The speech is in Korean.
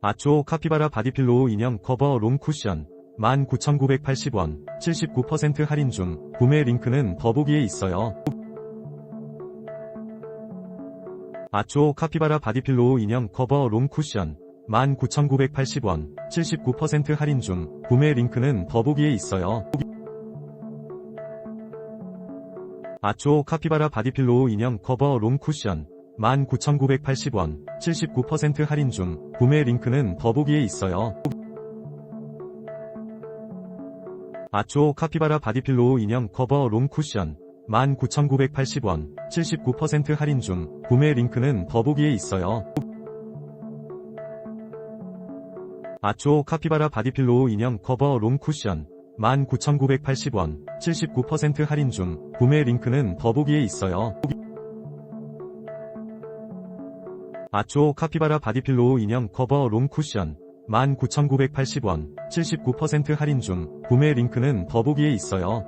아쪼 카피바라 바디필로우 인형 커버 롱 쿠션 19,980원 79% 할인 중 구매 링크는 더보기에 있어요. 아쪼 카피바라 바디필로우 인형 커버 롱 쿠션 19,980원 79% 할인 중 구매 링크는 더보기에 있어요. 아쪼 카피바라 바디필로우 인형 커버 롱 쿠션 19,980원 79% 할인 중 구매 링크는 더보기에 있어요. 아쪼 카피바라 바디필로우 인형 커버 롱 쿠션 19,980원 79% 할인 중 구매 링크는 더보기에 있어요. 아쪼 카피바라 바디필로우 인형 커버 롱 쿠션 19,980원 79% 할인 중 구매 링크는 더보기에 있어요. 아쪼 카피바라 바디필로우 인형 커버 롱 쿠션 19,980원 79% 할인 중 구매 링크는 더보기에 있어요.